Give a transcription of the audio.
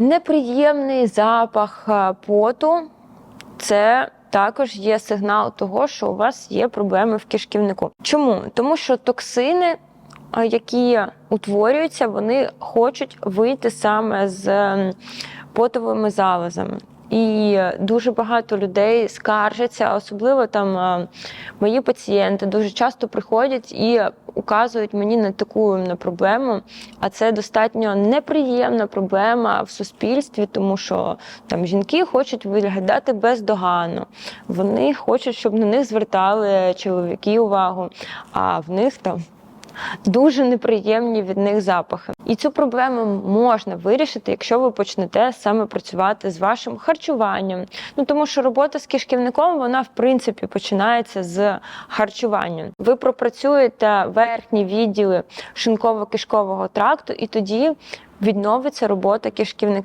Неприємний запах е, поту це також є сигнал того, що у вас є проблеми в кишківнику. Чому? Тому що токсини, е, які утворюються, вони хочуть вийти саме з потовими залозами. І дуже багато людей скаржаться, особливо там е, мої пацієнти дуже часто приходять і указують мені на таку на проблему. А це достатньо неприємна проблема в суспільстві, тому що там жінки хочуть виглядати бездоганно. Вони хочуть, щоб на них звертали чоловіки увагу, а в них там. Дуже неприємні від них запахи, і цю проблему можна вирішити, якщо ви почнете саме працювати з вашим харчуванням. Ну тому що робота з кишківником вона в принципі починається з харчування. Ви пропрацюєте верхні відділи шинково-кишкового тракту, і тоді відновиться робота кишківника.